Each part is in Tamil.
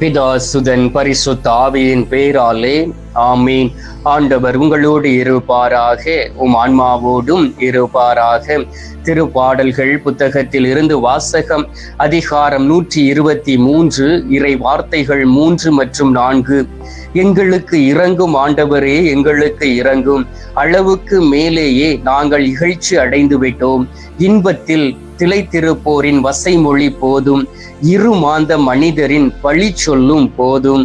பிதா சுதன் பரிசுத்த ஆவியின் பெயராலே ஆமீன். ஆண்டவர் உங்களோடு இருப்பாராக உம் ஆன்மாவோடும் இருப்பாராக. திருப்பாடல்கள் புத்தகத்தில் இருந்து வாசகம் அதிகாரம் நூற்றி இருபத்தி மூன்று இறை வார்த்தைகள் மூன்று மற்றும் நான்கு. எங்களுக்கு இறங்கும் ஆண்டவரே எங்களுக்கு இறங்கும். அளவுக்கு மேலேயே நாங்கள் இகழ்ச்சி அடைந்து விட்டோம் இன்பத்தில் திளைத்திருப்போரின் வசைமொழி போதும். இரு மாந்த மனிதரின் பழி சொல்லும் போதும்.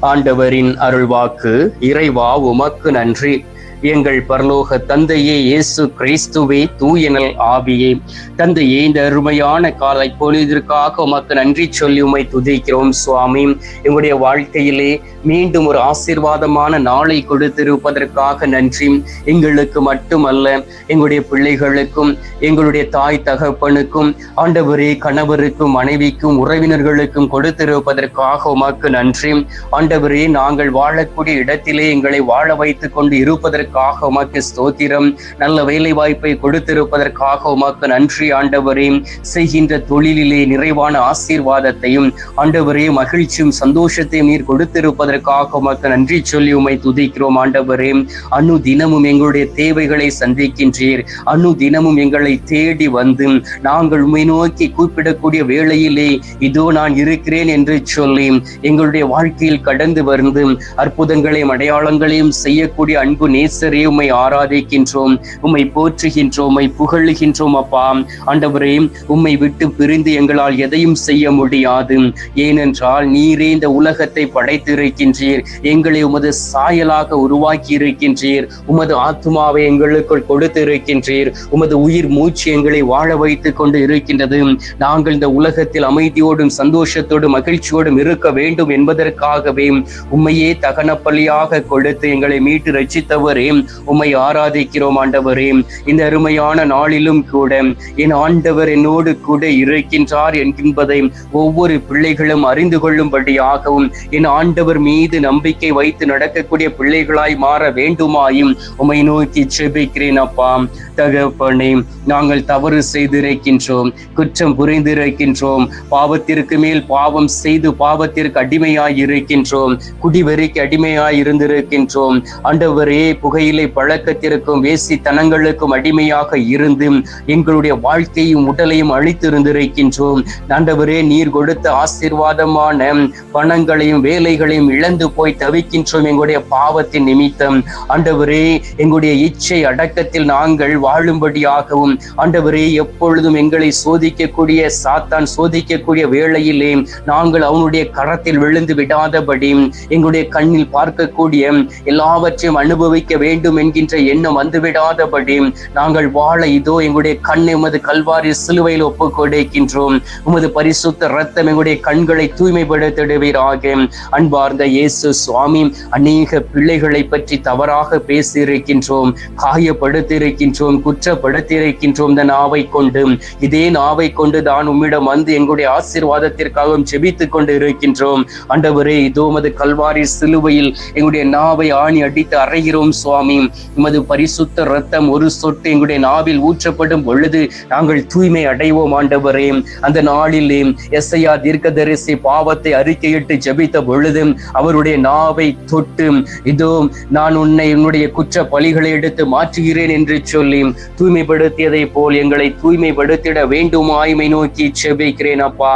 ஆண்டவரின் அருள்வாக்கு இறைவா உமக்கு நன்றி. எங்கள் பரலோக தந்தையே இயேசு கிறிஸ்துவே தூயனல் ஆவியே. தந்தையே இந்த அருமையான காலை பொழுதிற்காக உமக்கு நன்றி சொல்லி உமை துதிக்கிறோம் சுவாமி. எங்களுடைய வாழ்க்கையிலே மீண்டும் ஒரு ஆசீர்வாதமான நாளை கொடுத்திருப்பதற்காக நன்றி. எங்களுக்கு மட்டுமல்ல எங்களுடைய பிள்ளைகளுக்கும் எங்களுடைய தாய் தகப்பனுக்கும் ஆண்டவரே கணவருக்கும் மனைவிக்கும் உறவினர்களுக்கும் கொடுத்திருப்பதற்காக உமக்கு நன்றி. ஆண்டவரே நாங்கள் வாழக்கூடிய இடத்திலே எங்களை வாழ வைத்துக் கொண்டு இருப்பதற்கு இருப்பதற்காக உமக்கு ஸ்தோத்திரம். நல்ல வேலை வாய்ப்பை கொடுத்திருப்பதற்காக உமக்கு நன்றி ஆண்டவரே. செய்கின்ற தொழிலிலே நிறைவான ஆசீர்வாதத்தையும் ஆண்டவரே மகிழ்ச்சியும் சந்தோஷத்தையும் நீர் கொடுத்திருப்பதற்காக உமக்கு நன்றி சொல்லி உமை துதிக்கிறோம் ஆண்டவரே. அனு தினமும் எங்களுடைய தேவைகளை சந்திக்கின்றீர். அனு தினமும் எங்களை தேடி வந்து நாங்கள் உண்மை நோக்கி கூப்பிடக்கூடிய வேளையிலே இதோ நான் இருக்கிறேன் என்று சொல்லி எங்களுடைய வாழ்க்கையில் கடந்து வந்து அற்புதங்களையும் அடையாளங்களையும் செய்யக்கூடிய அன்பு நேச கர்த்தரே உம்மை ஆராதிக்கின்றோம் உம்மை போற்றுகின்றோம் உம்மை புகழுகின்றோம் அப்பா. ஆண்டவரே உம்மை விட்டு பிரிந்து எங்களால் எதையும் செய்ய முடியாது. ஏனென்றால் நீரே இந்த உலகத்தை படைத்திருக்கின்றீர். எங்களை உமது சாயலாக உருவாக்கி இருக்கின்றீர் உமது ஆத்மாவை எங்களுக்குள் கொடுத்திருக்கின்றீர். உமது உயிர் மூச்சு எங்களை வாழ வைத்துக் கொண்டு இருக்கின்றது. நாங்கள் இந்த உலகத்தில் அமைதியோடும் சந்தோஷத்தோடும் மகிழ்ச்சியோடும் இருக்க வேண்டும் என்பதற்காகவே உம்மையே தகன பலியாக கொடுத்து எங்களை மீட்டு ரச்சித்தவரே உம்மை ஆராதிக்கிறோம் ஆண்டவரே. இந்த அருமையான நாளிலும் கூட என் ஆண்டவர் என்னோடு கூட இருக்கின்றார் என்கின்றதை ஒவ்வொரு பிள்ளைகளும் அறிந்து கொள்ளும்படியாகவும் என் ஆண்டவர் மீது நம்பிக்கை வைத்து நடக்கக்கூடிய பிள்ளைகளாய் மாற வேண்டுமாயும் உம்மை நோக்கி செபிக்கிறேன் அப்பா. தகப்பனே நாங்கள் தவறு செய்திருக்கின்றோம் குற்றம் புரிந்திருக்கின்றோம் பாவத்திற்கு மேல் பாவம் செய்து பாவத்திற்கு அடிமையாய் இருக்கின்றோம் குடிவெறிக்கு அடிமையாய் இருந்திருக்கின்றோம். ஆண்டவரே புகையிலை பழக்கத்திற்கும் வேசித்தனங்களுக்கும் அடிமையாக இருந்து எங்களுடைய வாழ்க்கையும் உடலையும் அழித்திருந்திருக்கின்றோம். ஆண்டவரே நீர் கொடுத்த ஆசீர்வாதமான பணங்களையும் வேலைகளையும் இழந்து போய் தவிக்கின்றோம் எங்களுடைய பாவத்தின் நிமித்தம். ஆண்டவரே எங்களுடைய இச்சை அடக்கத்தில் நாங்கள் வாழும்படியாகவும் ஆண்டவரே எப்பொழுதும் எங்களை சோதிக்கக்கூடிய சாத்தான் சோதிக்கக்கூடிய வேளையிலே நாங்கள் அவனுடைய கரத்தில் விழுந்து விடாதபடி எங்களுடைய கண்ணில் பார்க்கக்கூடிய எல்லாவற்றையும் அனுபவிக்க வேண்டும் என்கின்ற எண்ணம் வந்துவிடாதபடி நாங்கள் வாழ இதோ எங்களுடைய கண்ணை உமது கல்வாரி சிலுவையில் ஒப்பு கொடுக்கின்றோம். உமது பரிசுத்த ரத்தம் எங்களுடைய கண்களை தூய்மைப்படுத்திடுவீராக. அன்பார்ந்த இயேசு சுவாமி அநேக பிள்ளைகளை பற்றி தவறாக பேசியிருக்கின்றோம் காயப்படுத்தியிருக்கின்றோம் குற்றப்படுத்தியிருக்கின்றோம். இந்த நாவை கொண்டு இதே நாவை கொண்டு தான் உம்மிடம் வந்து எங்களுடைய ஆசீர்வாதத்திற்காகவும் ஜெபித்துக் கொண்டு இருக்கின்றோம் அண்டவரே இதோ உமது கல்வாரி சிலுவையில் எங்களுடைய நாவை ஆணி அடித்து அறைகிறோம் சுவாமி சுவாமி உமது பரிசுத்த ரத்தம் ஒரு சொட்டு எங்களுடைய நாவில் ஊற்றப்படும் பொழுது நாங்கள் தூய்மை அடைவோம் ஆண்டவரே. அந்த நாளிலே எஸ்ஐயா தீர்க்கதரிசி பாவத்தை அறிக்கையிட்டு ஜபித்த பொழுது அவருடைய நாவை தொட்டு இதோ நான் உன்னை என்னுடைய குற்ற பலிகளை எடுத்து மாற்றுகிறேன் என்று சொல்லி தூய்மைப்படுத்தியதை போல் எங்களை தூய்மைப்படுத்திட வேண்டுமாய்மை நோக்கி செபிக்கிறேன் அப்பா.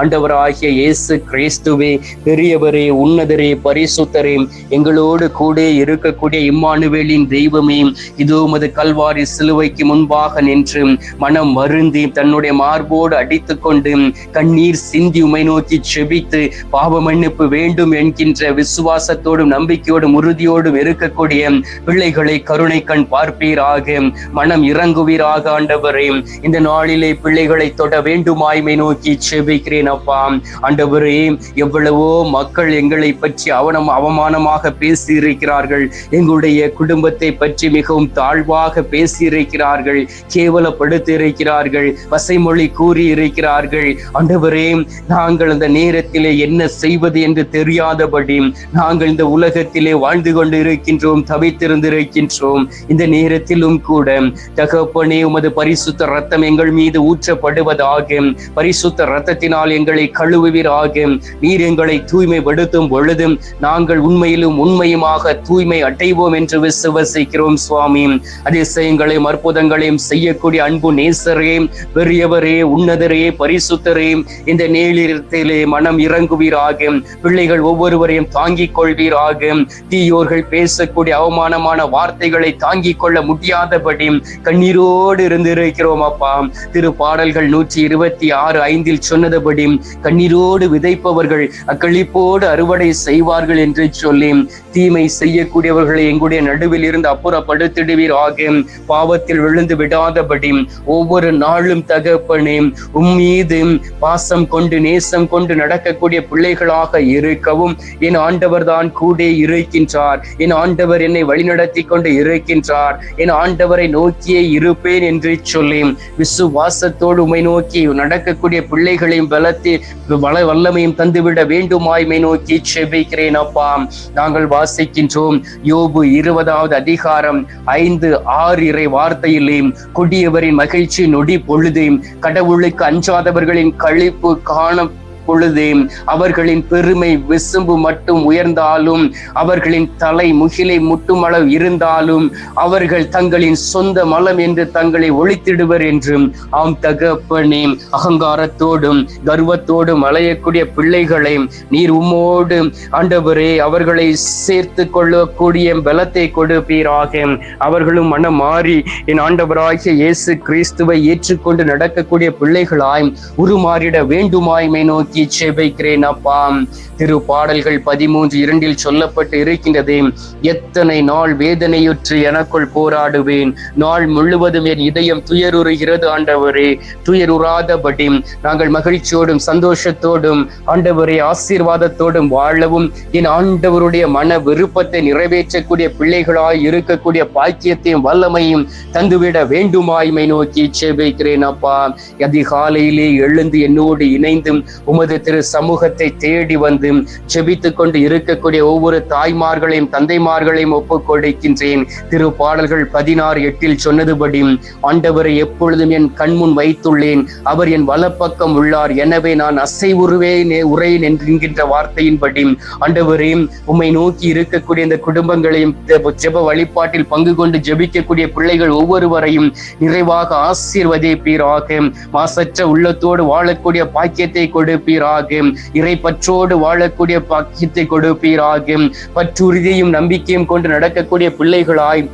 ஆண்டவராகிய இயேசு கிறிஸ்துவே பெரியவரே உன்னதரே பரிசுத்தரே எங்களோடு கூட இருக்கக்கூடிய இம்மா இம்மானுவேலின் தெய்வமே இதோ உமது கல்வாரி சிலுவைக்கு முன்பாக நின்று மனம் வருந்தி தன்னுடைய மார்போடு அடித்துக்கொண்டு கண்ணீர் சிந்தி உமை நோக்கி செபித்து பாவ மன்னிப்பு வேண்டும் என்கின்ற விசுவாசத்தோடும் நம்பிக்கையோடும் உறுதியோடும் இருக்கக்கூடிய பிள்ளைகளை கருணை கண் பார்ப்பீராக. மனம் இறங்குவீராக ஆண்டவரே. இந்த நாளிலே பிள்ளைகளை தொட வேண்டுமாய்மை நோக்கி செபிக்கிறேன் அப்பா. ஆண்டவரே எவ்வளவோ மக்கள் எங்களை பற்றி அவனம் அவமானமாக பேசி இருக்கிறார்கள் எங்களுடைய குடும்பத்தை பற்றி மிகவும் தாழ்வாக பேசியிருக்கிறார்கள் கேவலப்படுத்தி இருக்கிறார்கள் வசைமொழி கூறி இருக்கிறார்கள் ஆண்டவரே நாங்கள் அந்த நேரத்திலே என்ன செய்வது என்று தெரியாதபடி நாங்கள் இந்த உலகத்திலே வாழ்ந்து கொண்டு இருக்கின்றோம் தவித்திருந்திருக்கின்றோம். இந்த நேரத்திலும் கூட தகப்பனே உமது பரிசுத்த ரத்தம் எங்கள் மீது ஊற்றப்படுவதாக பரிசுத்த ரத்தத்தினால் எங்களை கழுவுவீராக. நீர் எங்களை தூய்மைப்படுத்தும் பொழுதும் நாங்கள் உண்மையிலும் உண்மையுமாக தூய்மை அடைவோம் என்று விசுவசிக்கிறோம் சுவாமி. அதிசயங்களையும் அற்புதங்களையும் செய்யக்கூடிய அன்பு நேசரே பெரியவரே உன்னதரே பரிசுத்தரே இந்த நேரிடத்திலே மனம் இறங்குவீராக. பிள்ளைகள் ஒவ்வொருவரையும் தாங்கிக் கொள்வீராக. தீயோர்கள் பேசக்கூடிய அவமானமான வார்த்தைகளை தாங்கிக் கொள்ள முடியாதபடி கண்ணீரோடு இருந்திருக்கிறோம் அப்பா. திரு பாடல்கள் நூற்றி இருபத்தி ஆறு ஐந்தில் சொன்னதுபடி கண்ணீரோடு விதைப்பவர்கள் அக்களிப்போடு அறுவடை செய்வார்கள் என்று சொல்லி தீமை செய்யக்கூடியவர்களை எங்களுடைய நடுவில் இருந்து அப்புறப்படுத்திடுவீர் ஆகும் பாவத்தில் விழுந்து விடாதபடி ஒவ்வொரு நாளும் தகப்பனே உம்மீது பாசம் கொண்டு நேசம் கொண்டு நடக்கக்கூடிய பிள்ளைகளாக இருக்கவும் என் ஆண்டவர் தான் கூட இருக்கின்றார். என் ஆண்டவர் என்னை வழிநடத்தி கொண்டு இருக்கின்றார். என் ஆண்டவரை நோக்கியே இருப்பேன் என்று சொல்லி விசுவாசத்தோடு உமை நோக்கி நடக்கக்கூடிய பிள்ளைகளையும் பலத்தி வள வல்லமையும் தந்துவிட வேண்டுமாய்மை நோக்கி செபிக்கிறேன் அப்பா. நாங்கள் வாசிக்கின்றோம். யோபு இருபதாவது அதிகாரம் ஐந்து ஆறு இறை வார்த்தையிலே கொடியவரின் மகிழ்ச்சி நொடி பொழுது கடவுளுக்கு அஞ்சாதவர்களின் கழிப்பு காண பொழுது அவர்களின் பெருமை விசும்பு மட்டும் உயர்ந்தாலும் அவர்களின் தலை முகிலை முட்டுமளவு இருந்தாலும் அவர்கள் தங்களின் சொந்த மலம் என்று தங்களை ஒழித்திடுவர் என்றும் ஆம் தகப்பனே அகங்காரத்தோடும் கர்வத்தோடும் அலையக்கூடிய பிள்ளைகளை நீர் உம்மோடு ஆண்டவரே அவர்களை சேர்த்து கொள்ளக்கூடிய பலத்தை கொடுப்பீராக. அவர்களும் மனம் மாறி என் ஆண்டவராகிய இயேசு கிறிஸ்துவை ஏற்றுக்கொண்டு நடக்கக்கூடிய பிள்ளைகளாய் உருமாறிட வேண்டுமாய்மை நோக்கி நோக்கி செபிக்கிறேன் அப்பா திரு பாடல்கள் பதிமூன்று இரண்டில் சொல்லப்பட்டு இருக்கின்றது. எத்தனை நாள் வேதனையுற்று எனக்குள் போராடுவேன். நாள் முழுவதும் என் இதயம் துயருறுகிறது ஆண்டவரே. துயருறாதபடி நாங்கள் மகிழ்ச்சியோடும் சந்தோஷத்தோடும் ஆண்டவரே ஆசீர்வாதத்தோடும் வாழவும். என் ஆண்டவருடைய மன விருப்பத்தை நிறைவேற்றக்கூடிய பிள்ளைகளாய் இருக்கக்கூடிய பாக்கியத்தையும் வல்லமையும் தந்துவிட வேண்டுமாய்மை நோக்கி செபிக்கிறேன் அப்பா அதிகாலையிலே எழுந்து என்னோடு இணைந்தும் உமது திரு சமூகத்தை தேடி வந்து ஜெபித்து கொண்டு இருக்கக்கூடிய ஒவ்வொரு தாய்மார்களையும் தந்தைமார்களையும் ஒப்புக் கொடுக்கின்றேன் திரு பாடல்கள் பதினாறு எட்டில் சொன்னதுபடி ஆண்டவரை எப்பொழுதும் என் கண்முன் வைத்துள்ளேன். அவர் என் வலப்பக்கம் உள்ளார். எனவே நான் அசை அசைவுருவேன் உரையின் என்கின்ற வார்த்தையின்படி ஆண்டவரே உம்மை நோக்கி இருக்கக்கூடிய இந்த குடும்பங்களையும் ஜெப வழிபாட்டில் பங்கு கொண்டு ஜெபிக்கக்கூடிய பிள்ளைகள் ஒவ்வொருவரையும் நிறைவாக ஆசீர்வதிப்பீராக. மாசற்ற உள்ளத்தோடு வாழக்கூடிய பாக்கியத்தை கொடுப்பீர் கொடுப்பீராக இறை பற்றோடு வாழக்கூடிய பாக்கியத்தை கொடுப்பீராக பற்றுறுதியும் நம்பிக்கையும் கொண்டு நடக்கக்கூடிய பிள்ளைகளாய்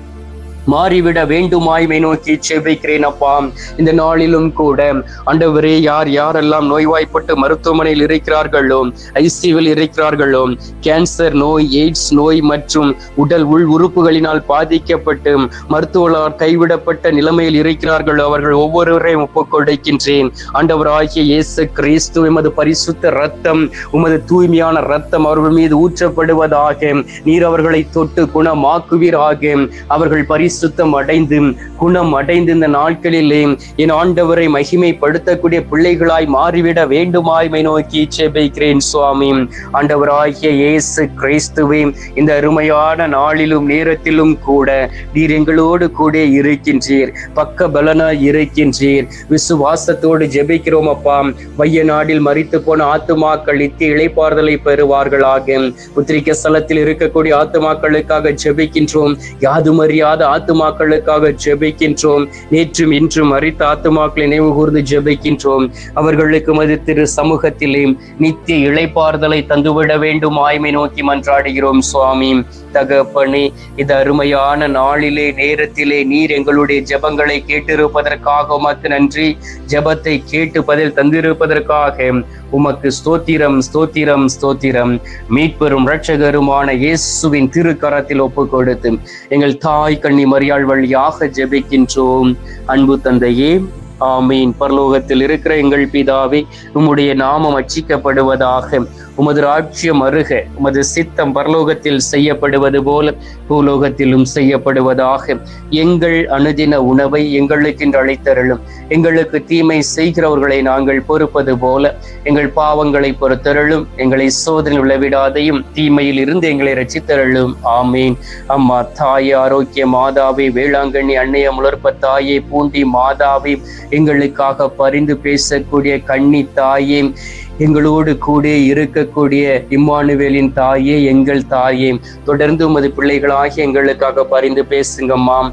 மாறிவிட வேண்டுமாய்மை நோக்கி செபிக்கிறேன் அப்பா. இந்த நாளிலும் கூட அண்டவரே யார் யாரெல்லாம் நோய்வாய்ப்பட்டு மருத்துவமனையில் இருக்கிறார்களோ ஐசியூவில் இருக்கிறார்களோ கேன்சர் நோய் எய்ட்ஸ் நோய் மற்றும் உடல் உள் உறுப்புகளினால் பாதிக்கப்பட்டு மருத்துவர்களால் கைவிடப்பட்ட நிலைமையில் இருக்கிறார்களோ அவர்கள் ஒவ்வொருவரையும் ஒப்புக்கொடுக்கின்றேன். ஆண்டவராகிய இயேசு கிறிஸ்து எமது பரிசுத்த ரத்தம் உமது தூய்மையான ரத்தம் அவர்கள் மீது ஊற்றப்படுவதாக நீர் அவர்களை தொட்டு குணமாக்குவீராக. அவர்கள் பரிசு பரிசுத்தம் அடைந்து குணம் அடைந்து இந்த நாட்களிலே என் ஆண்டவரை மகிமைப்படுத்தக்கூடிய பிள்ளைகளாய் மாறிவிட வேண்டுமாய்மை நோக்கி செபிக்கிறேன் சுவாமி. ஆண்டவராகிய இயேசு கிறிஸ்துவே இந்த அருமையான நாளிலும் நேரத்திலும் கூட நீர் எங்களோடு கூட இருக்கின்றீர். பக்க பலனாய் இருக்கின்றீர். விசுவாசத்தோடு ஜெபிக்கிறோம் அப்பா. வைய நாடில் மறித்து போன ஆத்துமாக்கள் நித்திய இழைப்பாறுதலை பெறுவார்களாக. புத்திரிக்க ஸ்தலத்தில் இருக்கக்கூடிய ஆத்துமாக்களுக்காக ஜெபிக்கின்றோம். யாதுமறியாத ஆத் ஆத்துமாக்களுக்காக ஜெபிக்கின்றோம். நேற்றும் இன்றும் மறித்த ஆத்துமாக்களை நினைவு கூர்ந்து ஜெபிக்கின்றோம். அவர்களுக்கு மது திரு சமூகத்திலே நித்திய இழைப்பார்தலை தந்துவிட வேண்டும். ஆய்மை நோக்கி மன்றாடுகிறோம் சுவாமி. தகப்பனே இது அருமையான நாளிலே நேரத்திலே நீர் எங்களுடைய ஜபங்களை கேட்டிருப்பதற்காக உமக்கு நன்றி. ஜபத்தை கேட்டு பதில் தந்திருப்பதற்காக உமக்கு ஸ்தோத்திரம் ஸ்தோத்திரம் ஸ்தோத்திரம். மீட்பெரும் ரட்சகருமான இயேசுவின் திருக்கரத்தில் ஒப்பு கொடுத்து எங்கள் தாய் கண்ணி மரியாள் வழியாக ஜெபிக்கின்றோம். அன்பு தந்தையே ஆமீன். பரலோகத்தில் இருக்கிற எங்கள் பிதாவே உம்முடைய நாமம் அச்சிக்கப்படுவதாக. உமது ராஜ்யம் அருக உமது சித்தம் பரலோகத்தில் செய்யப்படுவது போல பூலோகத்திலும் செய்யப்படுவதாக எங்கள் அனுதின உணவை எங்களுக்கு அழைத்தருளும் எங்களுக்கு தீமை செய்கிறவர்களை நாங்கள் பொறுப்பது போல எங்கள் பாவங்களை பொறுத்தருளும். எங்களை சோதனை விளைவிடாதையும் தீமையில் இருந்து எங்களை ரசித்தருளும் ஆமீன். அம்மா தாயே ஆரோக்கிய மாதாவே வேளாங்கண்ணி அன்னைய முளர்ப்ப தாயே பூண்டி மாதாவே எங்களுக்காக பரிந்து பேசக்கூடிய கண்ணி தாயே எங்களோடு கூட இருக்கக்கூடிய இம்மானுவேலின் தாயே எங்கள் தாயே. தொடர்ந்து உமது பிள்ளைகளாகி எங்களுக்காக பரிந்து பேசுங்கம்மா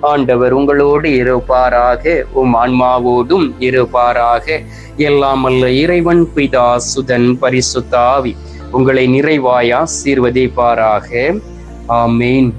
ஆண்டவர் உங்களோடு இருப்பாராக உம் ஆன்மாவோடும் இருப்பாராக. எல்லாம் அல்ல இறைவன் பிதா சுதன் பரிசுத்தாவி உங்களை நிறைவாயா சீர்வதிப்பாராக ஆமேன்.